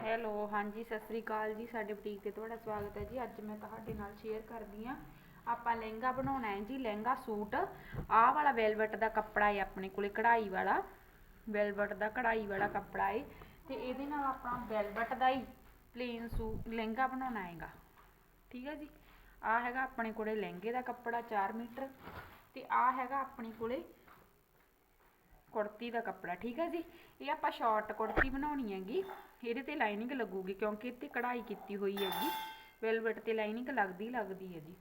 Hello, ਹਾਂਜੀ, ਸਤਿ ਸ੍ਰੀ ਅਕਾਲ ਜੀ, ਸਾਡੇ ਬੁਟੀਕ ਤੇ ਤੁਹਾਡਾ ਸਵਾਗਤ ਹੈ ਜੀ। ਅੱਜ ਮੈਂ ਤੁਹਾਡੇ ਨਾਲ ਸ਼ੇਅਰ ਕਰਦੀ ਆ ਆਪਾਂ ਲਹਿੰਗਾ ਬਣਾਉਣਾ ਹੈ ਜੀ, ਲਹਿੰਗਾ ਸੂਟ। ਆਹ ਵਾਲਾ ਵੈਲਵਟ ਦਾ ਕੱਪੜਾ ਹੈ ਆਪਣੇ ਕੋਲੇ, ਕਢਾਈ ਵਾਲਾ। ਵੈਲਵਟ ਦਾ, ਕਢਾਈ ਵਾਲਾ ਕੱਪੜਾ ਹੈ। ਤੇ ਇਹਦੇ ਨਾਲ ਆਪਾਂ ਵੈਲਵਟ ਦਾ ਹੀ ਪਲੇਨ ਸੂਟ ਲਹਿੰਗਾ ਬਣਾਉਣਾ ਹੈਗਾ। ਠੀਕ ਹੈ ਜੀ? ਆਹ ਹੈਗਾ ਆਪਣੇ ਕੋਲੇ ਲਹਿੰਗੇ ਦਾ ਕੱਪੜਾ 4 ਮੀਟਰ। ਤੇ ਆਹ ਹੈਗਾ ਆਪਣੇ ਕੋਲੇ ਕੁੜਤੀ ਦਾ ਕੱਪੜਾ, ਠੀਕ ਹੈ ਜੀ? ਇਹ ਆਪਾਂ ਸ਼ਾਰਟ ਕੁੜਤੀ ਬਣਾਉਣੀ ਹੈਗੀ। ਇਹਦੇ ਤੇ ਲਾਈਨਿੰਗ ਲੱਗੂਗੀ ਕਿਉਂਕਿ ਇੱਥੇ ਕਢਾਈ ਕੀਤੀ ਹੋਈ ਹੈਗੀ। ਵੈਲਵਟ ਤੇ ਲਾਈਨਿੰਗ ਲੱਗਦੀ ਲੱਗਦੀ ਹੈ ਜੀ।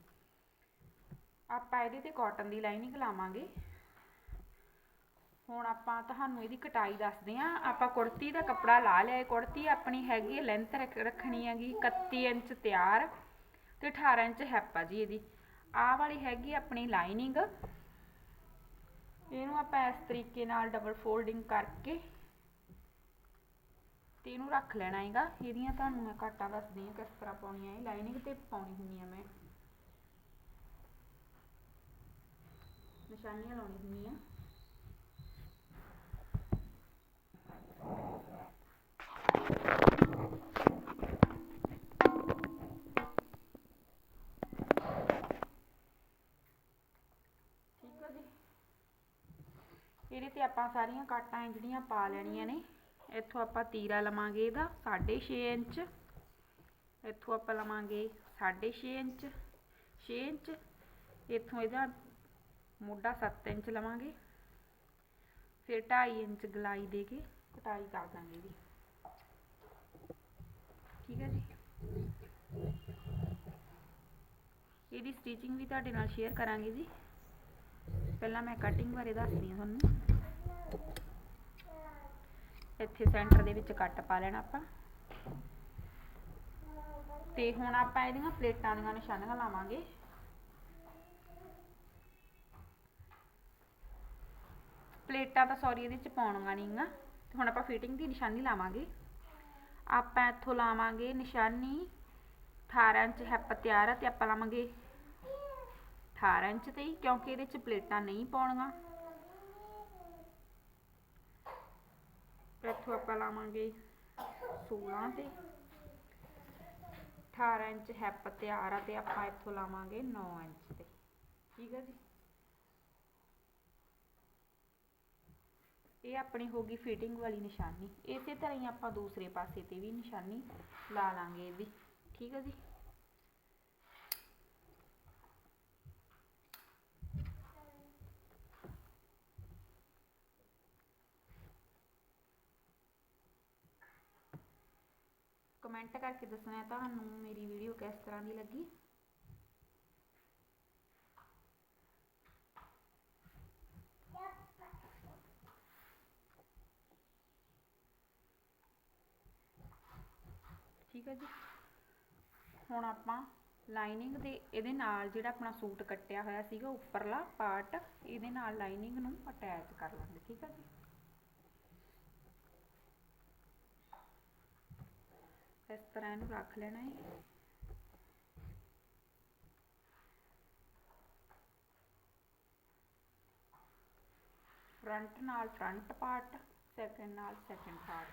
ਆਪਾਂ ਇਹਦੇ ਤੇ ਕਾਟਨ ਦੀ ਲਾਈਨਿੰਗ ਲਾਵਾਂਗੇ। ਹੁਣ ਆਪਾਂ ਤੁਹਾਨੂੰ ਇਹਦੀ ਕਟਾਈ ਦੱਸਦੇ ਆਂ ਆਪਾਂ ਕੁੜਤੀ ਦਾ ਕੱਪੜਾ ਲਾ ਲਿਆ। ਕੁੜਤੀ ਆਪਣੀ ਹੈਗੀ ਹੈ ਲੈਂਥ ਰੱਖਣੀ ਹੈਗੀ 31 ਇੰਚ ਤਿਆਰ ਤੇ 18 ਇੰਚ ਹੈਪਾ ਜੀ ਇਹਦੀ। ਆਹ ਵਾਲੀ ਹੈਗੀ ਆਪਣੀ ਲਾਈਨਿੰਗ ਇਹਨੂੰ ਆਪਾਂ ਇਸ ਤਰੀਕੇ ਨਾਲ ਡਬਲ ਫੋਲਡਿੰਗ ਕਰਕੇ ਤੇ ਇਹਨੂੰ ਰੱਖ ਲੈਣਾ ਹੈਗਾ। ਇਹਦੀਆਂ ਤੁਹਾਨੂੰ ਮੈਂ ਘਾਟਾਂ ਦੱਸਦੀ ਹਾਂ ਕਿਸ ਤਰ੍ਹਾਂ ਪਾਉਣੀਆਂ ਇਹ ਲਾਈਨਿੰਗ ਤੇ ਪਾਉਣੀ ਹੁੰਦੀ ਆ ਮੈਂ। ਨਿਸ਼ਾਨੀਆਂ ਲਾਉਣੀ ਹੁੰਦੀਆਂ। ਇਹਦੇ ਤੇ ਆਪਾਂ ਸਾਰੀਆਂ ਕਾਟਾਂ ਜਿਹੜੀਆਂ ਪਾ ਲੈਣੀਆਂ ਨੇ, ਇੱਥੋਂ ਆਪਾਂ ਤੀਰਾ ਲਵਾਂਗੇ ਇਹਦਾ 6.5 ਇੰਚ, ਇੱਥੋਂ ਆਪਾਂ ਲਵਾਂਗੇ 6.5 ਇੰਚ 6 ਇੰਚ, ਇੱਥੋਂ ਇਹਦਾ ਮੋਢਾ 7 ਇੰਚ ਲਵਾਂਗੇ, ਫਿਰ 2.5 ਇੰਚ ਗਲਾਈ ਦੇ ਕੇ ਕਟਾਈ ਕਰ ਦਾਂਗੇ ਇਹਦੀ। ਠੀਕ ਹੈ ਜੀ? ਇਹਦੀ ਸਟਿਚਿੰਗ ਵੀ ਤੁਹਾਡੇ ਨਾਲ ਸ਼ੇਅਰ ਕਰਾਂਗੇ ਜੀ। ਪਹਿਲਾਂ ਮੈਂ ਕਟਿੰਗ ਬਾਰੇ ਦੱਸਦੀ ਹਾਂ ਤੁਹਾਨੂੰ। ਇੱਥੇ ਸੈਂਟਰ ਦੇ ਵਿੱਚ ਕੱਟ ਪਾ ਲੈਣਾ ਆਪਾਂ। ਤੇ ਹੁਣ ਆਪਾਂ ਇਹਦੀਆਂ ਪਲੇਟਾਂ ਦੀਆਂ ਨਿਸ਼ਾਨੀਆਂ ਲਾਵਾਂਗੇ। ਪਲੇਟਾਂ ਤਾਂ ਸੌਰੀ ਇਹਦੇ ਚ ਪਾਉਣੀਆਂ ਨਹੀਂਗਾ ਤੇ ਹੁਣ ਆਪਾਂ ਫਿਟਿੰਗ ਦੀ ਨਿਸ਼ਾਨੀ ਲਾਵਾਂਗੇ। ਆਪਾਂ ਇੱਥੋਂ ਲਾਵਾਂਗੇ ਨਿਸ਼ਾਨੀ 18 ਇੰਚ ਹੈਪ ਤਿਆਰ ਆ ਤੇ ਆਪਾਂ ਲਾਵਾਂਗੇ 18 ਇੰਚ ਤੇ ਹੀ, ਕਿਉਂਕਿ ਇਹਦੇ ਚ ਪਲੇਟਾਂ ਨਹੀਂ ਪਾਉਣੀਆਂ। ਇੱਥੋਂ ਆਪਾਂ ਲਾਵਾਂਗੇ 16 ਤੇ। 18 ਇੰਚ ਹੈਪ ਤਿਆਰ ਆ ਤੇ ਆਪਾਂ ਇੱਥੋਂ ਲਾਵਾਂਗੇ 9 ਇੰਚ ਤੇ। ਠੀਕ ਹੈ ਜੀ? ਇਹ ਆਪਣੀ ਹੋ ਗਈ ਫਿਟਿੰਗ ਵਾਲੀ ਨਿਸ਼ਾਨੀ। ਇਸੇ ਤਰ੍ਹਾਂ ਹੀ ਆਪਾਂ ਦੂਸਰੇ ਪਾਸੇ ਤੇ ਵੀ ਨਿਸ਼ਾਨੀ ਲਾ ਲਾਂਗੇ ਇਹਦੀ। ਠੀਕ ਹੈ ਜੀ? ਕਮੈਂਟ ਕਰਕੇ ਦੱਸਣਾ ਤੁਹਾਨੂੰ ਮੇਰੀ ਵੀਡੀਓ ਕਿਸ ਤਰ੍ਹਾਂ ਦੀ ਲੱਗੀ? ਠੀਕ ਹੈ ਜੀ। ਹੁਣ ਆਪਾਂ ਲਾਈਨਿੰਗ ਦੇ, ਇਹਦੇ ਨਾਲ ਜਿਹੜਾ ਆਪਣਾ ਸੂਟ ਕੱਟਿਆ ਹੋਇਆ ਸੀਗਾ, ਉੱਪਰਲਾ ਪਾਰਟ ਇਹਦੇ ਨਾਲ ਲਾਈਨਿੰਗ ਨੂੰ ਅਟੈਚ ਕਰ ਲਾਂਗੇ, ਠੀਕ ਹੈ ਜੀ। ਇਸ ਤਰ੍ਹਾਂ ਇਹਨੂੰ ਰੱਖ ਲੈਣਾ ਹੈ ਫਰੰਟ ਨਾਲ ਫਰੰਟ ਪਾਰਟ ਸੈਕੰਡ ਨਾਲ ਸੈਕੰਡ ਪਾਰਟ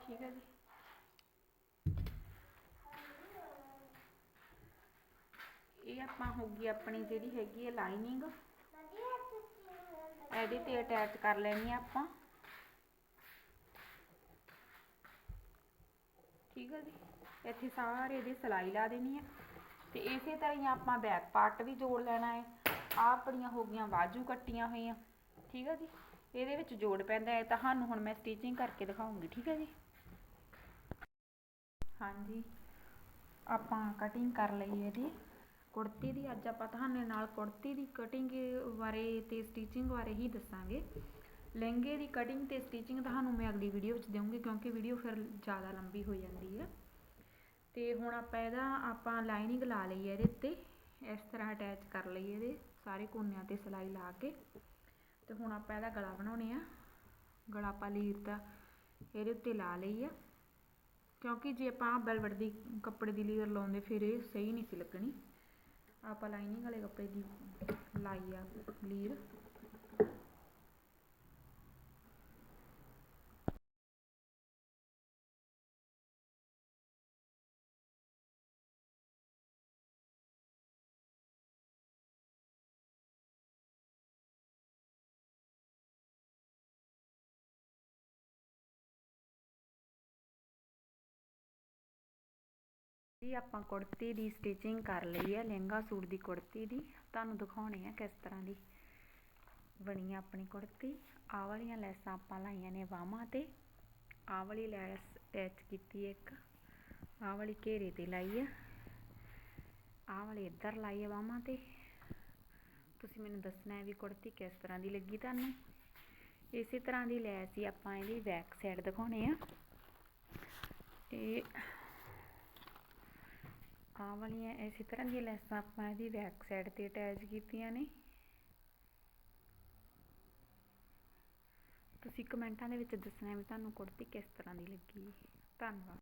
ਠੀਕ ਹੈ ਜੀ? ਇਹ ਆਪਾਂ ਹੋ ਗਈ ਆਪਣੀ ਜਿਹੜੀ ਹੈਗੀ ਹੈ ਲਾਈਨਿੰਗ ਇਹਦੇ ਤੇ ਅਟੈਚ ਕਰ ਲੈਣੀ ਆ ਆਪਾਂ। ਠੀਕ ਹੈ ਜੀ। ਇੱਥੇ ਸਾਰੇ ਦੀ ਸਲਾਈ ਲਾ ਦੇਣੀ ਹੈ ਤੇ ਇਸੇ ਤਰ੍ਹਾਂ ਹੀ ਆਪਾਂ ਬੈਕ ਪਾਰਟ ਵੀ ਜੋੜ ਲੈਣਾ ਹੈ। ਆਹ ਆਪਣੀਆਂ ਹੋ ਗਈਆਂ ਬਾਜੂ ਕੱਟੀਆਂ ਹੋਈਆਂ। ਠੀਕ ਹੈ ਜੀ। ਇਹਦੇ ਵਿੱਚ ਜੋੜ ਪੈਂਦਾ ਹੈ। ਤੁਹਾਨੂੰ ਹੁਣ ਮੈਂ ਸਟਿਚਿੰਗ ਕਰਕੇ ਦਿਖਾਉਂਗੀ। ਠੀਕ ਹੈ ਜੀ। ਹਾਂਜੀ। ਆਪਾਂ ਕਟਿੰਗ ਕਰ ਲਈ ਇਹਦੀ ਕੁੜਤੀ ਦੀ ਅੱਜ ਆਪਾਂ ਤੁਹਾਨੂੰ ਨਾਲ ਕੁੜਤੀ ਦੀ ਕਟਿੰਗ ਬਾਰੇ ਤੇ ਸਟਿਚਿੰਗ ਬਾਰੇ ਹੀ ਦੱਸਾਂਗੇ। ਲਹਿੰਗੇ ਦੀ ਕਟਿੰਗ ਅਤੇ ਸਟਿਚਿੰਗ ਤੁਹਾਨੂੰ ਮੈਂ ਅਗਲੀ ਵੀਡੀਓ ਵਿੱਚ ਦੇਵਾਂਗੀ, ਕਿਉਂਕਿ ਵੀਡੀਓ ਫਿਰ ਜ਼ਿਆਦਾ ਲੰਬੀ ਹੋ ਜਾਂਦੀ ਹੈ। ਅਤੇ ਹੁਣ ਆਪਾਂ ਇਹਦਾ, ਆਪਾਂ ਲਾਈਨਿੰਗ ਲਾ ਲਈ ਹੈ ਇਹਦੇ ਉੱਤੇ। ਇਸ ਤਰ੍ਹਾਂ ਅਟੈਚ ਕਰ ਲਈ ਇਹਦੇ, ਸਾਰੇ ਕੋਨਿਆਂ ਤੇ ਸਿਲਾਈ ਲਾ ਕੇ। ਤੇ ਹੁਣ ਆਪਾਂ ਇਹਦਾ ਗਲਾ ਬਣਾਉਣੇ ਆ। ਗਲਾ ਆਪਾਂ ਲੀਰ ਦਾ ਇਹਦੇ ਉੱਤੇ ਲਾ ਲਈ ਆ। ਕਿਉਂਕਿ ਜੇ ਆਪਾਂ ਵੈਲਵਟ ਦੀ ਕੱਪੜੇ ਦੀ ਲੀਰ ਲਾਉਂਦੇ, ਫਿਰ ਇਹ ਸਹੀ ਨਹੀਂ ਸੀ ਲੱਗਣੀ। ਆਪਾਂ ਲਾਈਨਿੰਗ ਵਾਲੇ ਕੱਪੜੇ ਦੀ ਲਾਈ ਆ ਲੀਰ ਜੀ ਆਪਾਂ ਕੁੜਤੀ ਦੀ ਸਟਿਚਿੰਗ ਕਰ ਲਈ ਹੈ, ਲਹਿੰਗਾ ਸੂਟ ਦੀ ਕੁੜਤੀ ਦੀ। ਤੁਹਾਨੂੰ ਦਿਖਾਉਣੇ ਆ ਕਿਸ ਤਰ੍ਹਾਂ ਦੀ ਬਣੀ ਆਪਣੀ ਕੁੜਤੀ। ਆਹ ਵਾਲੀਆਂ ਲੈਸਾਂ ਆਪਾਂ ਲਾਈਆਂ ਨੇ ਬਾਹਾਂ ਤੇ। ਆਹ ਵਾਲੀ ਲੈਸ ਅਟੈਚ ਕੀਤੀ ਇੱਕ। ਆਹ ਵਾਲੀ ਘੇਰੇ ਤੇ ਲਾਈ ਹੈ ਆਹ ਵਾਲੀ ਇੱਧਰ ਲਾਈ ਹੈ ਬਾਹਾਂ ਤੇ। ਤੁਸੀਂ ਮੈਨੂੰ ਦੱਸਣਾ ਹੈ ਵੀ ਕੁੜਤੀ ਕਿਸ ਤਰ੍ਹਾਂ ਦੀ ਲੱਗੀ ਤੁਹਾਨੂੰ। ਇਸੇ ਤਰ੍ਹਾਂ ਦੀ ਲੈਸ ਹੀ ਆਪਾਂ ਇਹਦੀ ਬੈਕ ਸਾਈਡ ਦਿਖਾਉਣੇ ਆ। ਇਹ ਆਹ ਵਾਲੀਆਂ, ਇਸੇ ਤਰ੍ਹਾਂ ਦੀਆਂ ਲੈਸਾਂ ਆਪਾਂ ਇਹਦੀ ਬੈਕ ਸਾਈਡ ਤੇ ਅਟੈਚ ਕੀਤੀਆਂ ਨੇ। ਤੁਸੀਂ ਕਮੈਂਟਾਂ ਦੇ ਵਿੱਚ ਦੱਸਣਾ ਵੀ ਤੁਹਾਨੂੰ ਕੁੜਤੀ ਕਿਸ ਤਰ੍ਹਾਂ ਦੀ ਲੱਗੀ। ਧੰਨਵਾਦ।